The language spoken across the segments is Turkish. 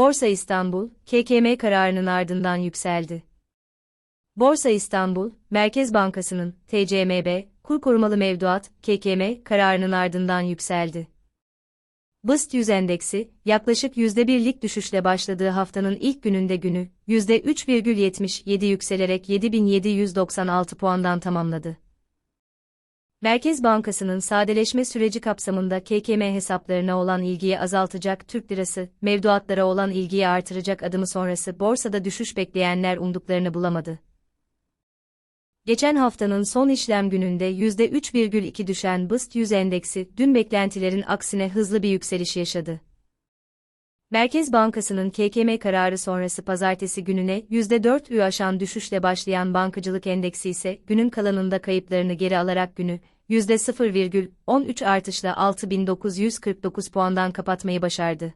Borsa İstanbul, KKM kararının ardından yükseldi. Borsa İstanbul, Merkez Bankası'nın TCMB, kur korumalı mevduat, KKM kararının ardından yükseldi. BIST 100 endeksi, yaklaşık %1'lik düşüşle başladığı haftanın ilk gününde günü, %3,77 yükselerek 7796 puandan tamamladı. Merkez Bankası'nın sadeleşme süreci kapsamında KKM hesaplarına olan ilgiyi azaltacak Türk lirası, mevduatlara olan ilgiyi artıracak adımı sonrası borsada düşüş bekleyenler umduklarını bulamadı. Geçen haftanın son işlem gününde %3,2 düşen BIST 100 endeksi, dün beklentilerin aksine hızlı bir yükseliş yaşadı. Merkez Bankası'nın KKM kararı sonrası pazartesi gününe %4'ü aşan düşüşle başlayan bankacılık endeksi ise günün kalanında kayıplarını geri alarak günü %0,13 artışla 6949 puandan kapatmayı başardı.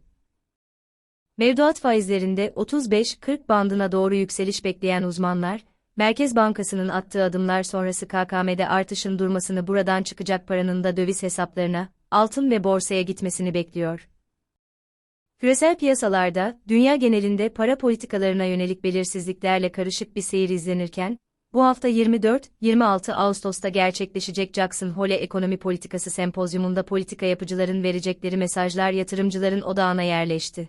Mevduat faizlerinde 35-40 bandına doğru yükseliş bekleyen uzmanlar, Merkez Bankası'nın attığı adımlar sonrası KKM'de artışın durmasını buradan çıkacak paranın da döviz hesaplarına, altın ve borsaya gitmesini bekliyor. Küresel piyasalarda, dünya genelinde para politikalarına yönelik belirsizliklerle karışık bir seyir izlenirken, bu hafta 24-26 Ağustos'ta gerçekleşecek Jackson Hole Ekonomi Politikası Sempozyumunda politika yapıcıların verecekleri mesajlar yatırımcıların odağına yerleşti.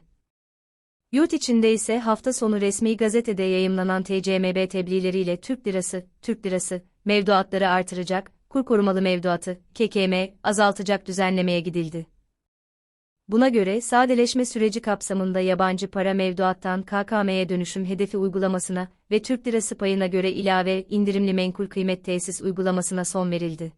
Yurt içinde ise hafta sonu resmi gazetede yayımlanan TCMB tebliğleriyle Türk lirası, Türk lirası, mevduatları artıracak, kur korumalı mevduatı, KKM, azaltacak düzenlemeye gidildi. Buna göre sadeleşme süreci kapsamında yabancı para mevduattan KKM'ye dönüşüm hedefi uygulamasına ve Türk lirası payına göre ilave indirimli menkul kıymet tesis uygulamasına son verildi.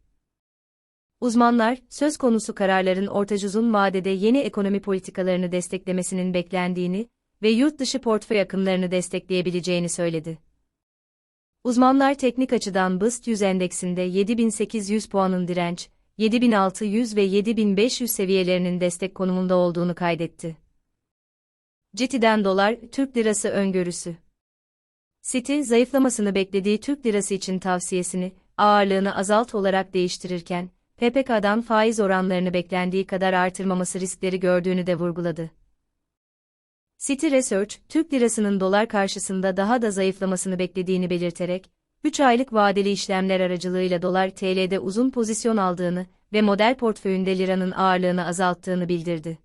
Uzmanlar, söz konusu kararların ortacuzun vadede yeni ekonomi politikalarını desteklemesinin beklendiğini ve yurt dışı portföy akımlarını destekleyebileceğini söyledi. Uzmanlar teknik açıdan BIST 100 endeksinde 7800 puanın direnç, 7600 ve 7500 seviyelerinin destek konumunda olduğunu kaydetti. Citi'den dolar, Türk lirası öngörüsü. Citi, zayıflamasını beklediği Türk lirası için tavsiyesini, ağırlığını azalt olarak değiştirirken, PPK'dan faiz oranlarını beklendiği kadar artırmaması riskleri gördüğünü de vurguladı. City Research, Türk lirasının dolar karşısında daha da zayıflamasını beklediğini belirterek, 3 aylık vadeli işlemler aracılığıyla dolar TL'de uzun pozisyon aldığını ve model portföyünde liranın ağırlığını azalttığını bildirdi.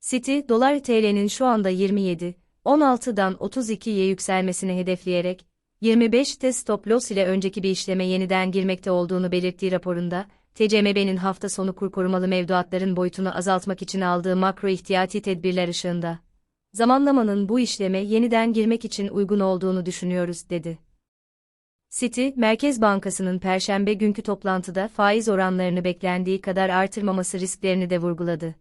City, dolar TL'nin şu anda 27, 16'dan 32'ye yükselmesini hedefleyerek, 25'te stop loss ile önceki bir işleme yeniden girmekte olduğunu belirttiği raporunda, TCMB'nin hafta sonu kur korumalı mevduatların boyutunu azaltmak için aldığı makro ihtiyati tedbirler ışığında, zamanlamanın bu işleme yeniden girmek için uygun olduğunu düşünüyoruz, dedi. Citi, Merkez Bankası'nın perşembe günkü toplantıda faiz oranlarını beklendiği kadar artırmaması risklerini de vurguladı.